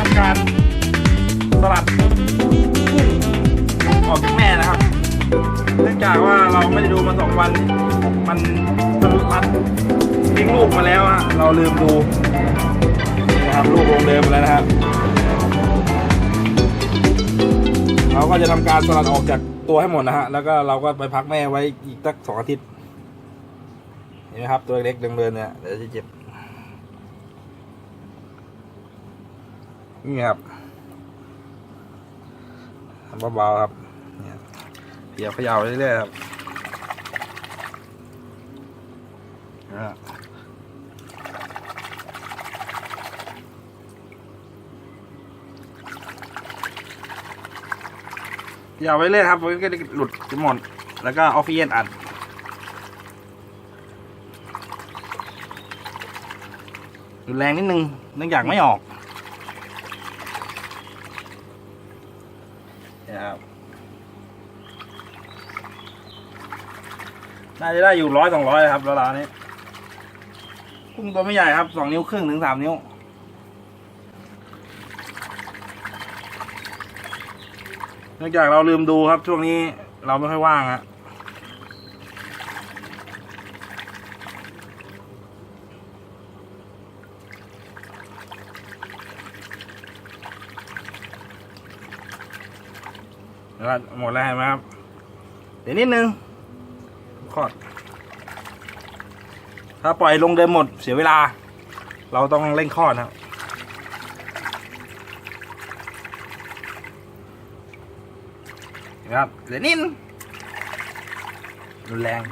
ทำการสลัดกุ้งออกจากแม่นะครับ เนื่องจากว่าเราไม่ได้ดูมาสองวัน มันมันมันทิ้งลูกมาแล้วฮะเราลืมดูนะครับลูกลงเดิมแล้วนะครับ เราก็จะทำการสลัดออกจากตัวให้หมดนะฮะ แล้วก็เราก็ไปพักแม่ไว้อีกสักสองอาทิตย์ เห็นไหมครับตัวเล็กเดินๆเนี่ยเดี๋ยวจะเจ็บ นี่ครับเบาๆครับเนี่ยเดี๋ยวขย่าเรื่อยๆครับนะฮะเขย่าไปเรื่อยครับมันก็จะหลุดจะหมด แล้วก็ออกซิเจนอัด รุนแรงนิดนึง เนื่องจากไม่ออกเนี่ยครับ น่าจะได้อยู่ร้อยสองร้อยครับแล้วร้านนี้กุ้งตัวไม่ใหญ่ครับสองนิ้วครึ่งถึงสามนิ้วเนื่องจากเราลืมดูครับช่วงนี้เราไม่ค่อยว่างฮะหมดแล้วเห็นไหมครับเดี๋ยวนิดนึง อด ถ้าปล่อยลงเดิมหมดเสียเวลา เราต้องเร่งคลอดนะครับเห็นไหมครับเดี๋ยวนิดรุนแรง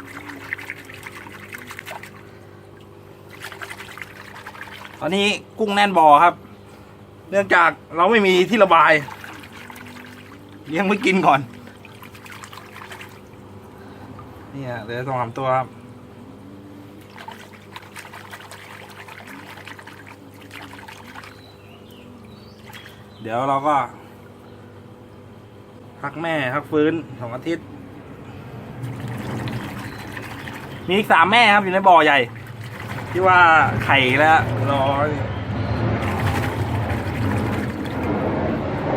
ตอนนี้กุ้งแน่นบ่อครับ เนื่องจากเราไม่มีที่ระบายเลี้ยงไว้กินก่อน นี่ฮะเดี๋ยวสองสามตัวครับเดี๋ยวเราก็ พักแม่พักฟื้นสองอาทิตย์ มีอีกสามแม่ครับอยู่ในบ่อใหญ่ ที่ว่าไข่แล้วรอ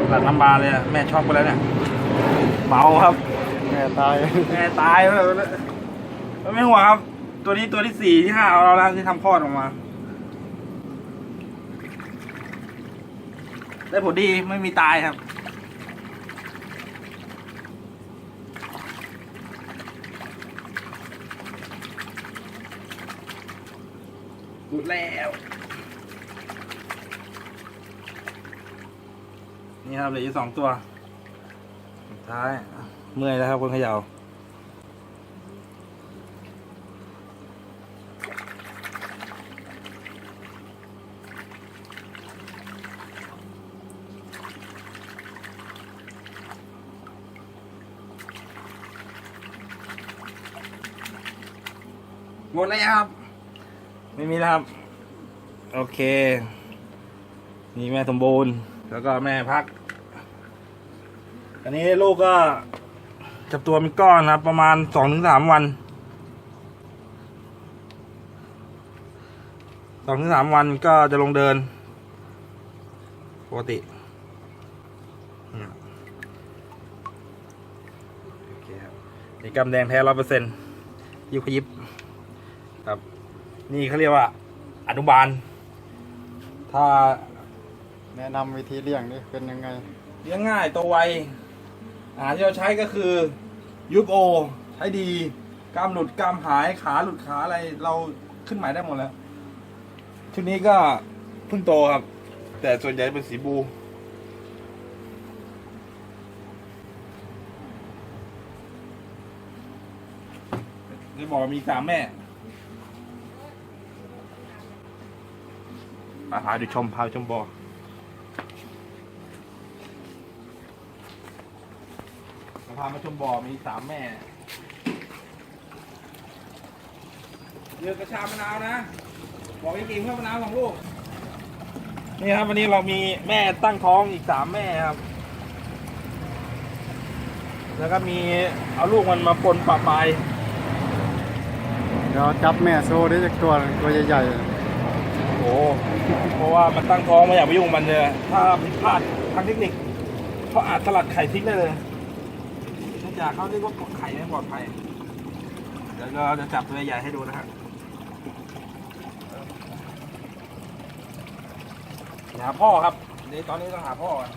หลัดน้ำบาเลยอะแม่ชอกไปแล้วเนี่ยเมาครับ แม่ตายแม่ตายแล้วไม่ห่วงครับ ตัวนี้ตัวที่สี่ที่ห้าเอาเราแล้วที่ทำคลอดออกมา ได้ผลดีไม่มีตายครับหยุดแล้ว นี่ครับเหลืออยู่สองตัว ท้าย เมื่อยแล้วครับคนเขย่าหมดแล้วครับ ไม่มีแล้วครับ โอเค นี่แม่สมบูรณ์ แล้วก็แม่พัก อันนี้ลูกก็จับตัวเป็นก้อนนะครับ ประมาณสองถึงสามวันสองถึงสามวันก็จะลงเดินปกติเนี่ยโอเคครับนี่กำแดงแท้ร้อยเปอร์เซ็นต์ยิบขยิบครับ นี่เขาเรียกว่า อนุบาล ถ้าแนะนำวิธีเลี้ยงนี่เป็นยังไง เลี้ยงง่ายโตวไว อาหารที่เราใช้ก็คือยุบโอใช้ดีกล้ามหลุดกล้ามหายขาหลุดขาอะไรเราขึ้นหมายได้หมดแล้ว ชุดนี้ก็เพิ่งโตครับ แต่ส่วนใหญ่เป็นสีบู ได้บอกมีสามแม่มาพาดูชมพาชมบออ มา พามาชมบ่อมีสามแม่เรือกระชามะนาวนะ บอกให้กินเพื่อมะนาวสองลูก นี่ครับวันนี้เรามีแม่ตั้งท้องอีกสามแม่ครับ แล้วก็มีเอาลูกมันมาปนปะปายเดี๋ยวจับแม่โซ่ได้จากตัวตัวใหญ่โอ้เพราะว่ามันตั้งท้องไม่อยากไปยุ่งกับมันเลย ถ้าผิดพลาดทางเทคนิคเขาอาจสลัดไข่ทิ้งได้เลยเนื่อง จากเขาเรียกว่าไข่ไม่ปลอดภัย เดี๋ยวเราจะจับตัวใหญ่ให้ดูนะครับหาพ่อครับนี่ตอนนี้ต้องหาพ่อก่อน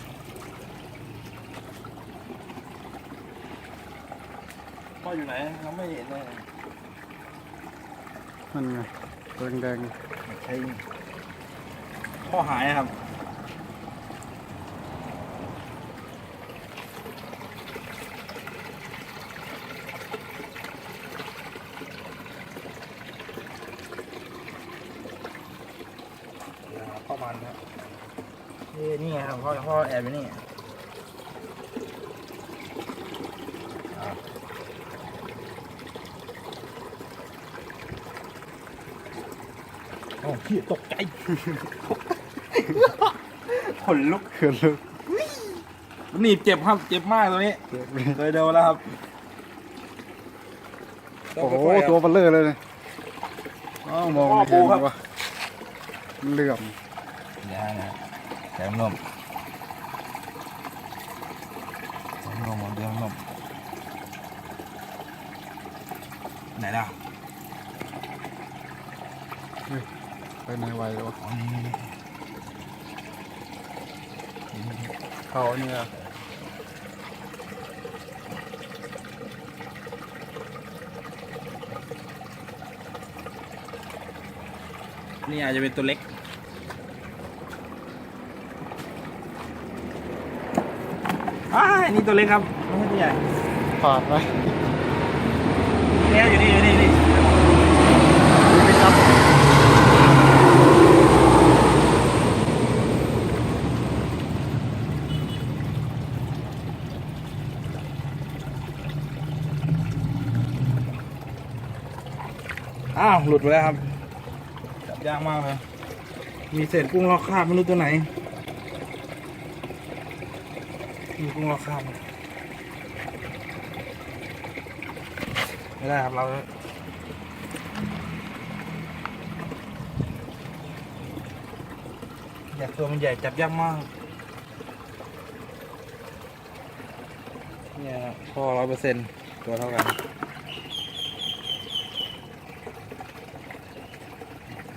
พ่ออยู่ไหนเราไม่เห็นเลยมันไงตัวแดงใช่พ่อหายครับ เข้ามันครับ นี่นี่ไงครับพ่อพ่อแอบอยู่นี่อะโอ้พี่ตกใจขนลุกๆคือลึกหนีบเจ็บครับ เจ็บมากตัวนี้เจ็บเลยเคยโดนแล้วครับ โอ้โหตัวเบลเลอร์เลยเนี่ยอ้าวมองไม่เห็นว่าเหลื่อมเดี๋ยวนะแถมนมแถมนมเดี๋ยวนม ไหนล่ะไปในไวเลยวะอ๋อนี่นี่นี่เขาเนี่ยนี่อาจจะเป็นตัวเล็กอ้ายนี่ตัวเล็กครับ ไม่ใช่ตัวใหญ่ ผ่านไปเนี่ยอยู่นี่อยู่นี่นี่ไม่จับอ้าว หลุดไปแล้วครับ จับยากมากเลย มีเศษกุ้งลอกคราบไม่รู้ตัวไหน มีกุ้งลอกคราบ ไม่ได้ครับเราอยากตัวมันใหญ่จับยากมากเนี่ยพ่อร้อยเปอร์เซ็นต์ตัวเท่ากัน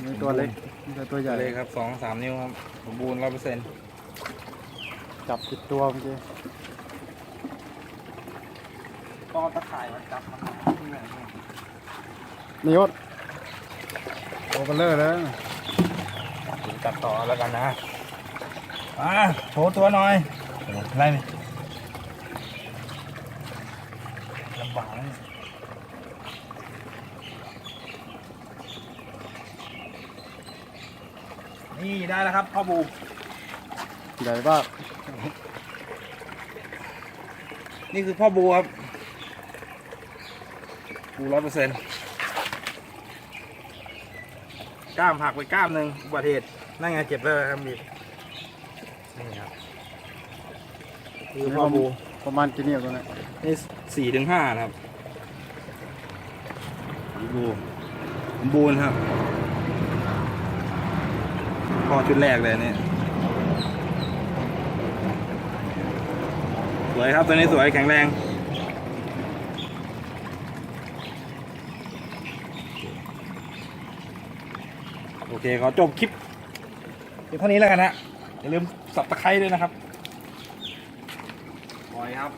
มีตัวเล็กมีแต่ตัวใหญ่เลยครับสองสามนิ้วครับสมบูรณ์ร้อยเปอร์เซ็นต์จับติดตัวเมื่อกี้ ก็ตะข่ายมาจับมันนี่ยศตัวเบลเลอร์เลยจับต่อแล้วกันนะมาโชว์ตัวหน่อยไล่ไหมลำบากนะเนี่ยนี่ได้แล้วครับพ่อบูใหญ่มากนี่คือพ่อบูครับ บูร้อยเปอร์เซ็นต์กล้ามหักไปกล้ามหนึ่งอุบัติเหตุนั่นไงเจ็บเลยครับมีนี่ครับคือพ่อบูประมาณกี่นิ้วตัวเนี้นี่สี่ถึงห้านะครับพ่อบูสมบูรณ์ครับพ่อชุดแรกเลยเนี่ยสวยครับตัวนี้สวยแข็งแรง อเคขอจบคลิปเพียงเท่านี้แล้วกันนะอย่าลืมสับตะไคร้ด้วยนะครับปล่อยครับ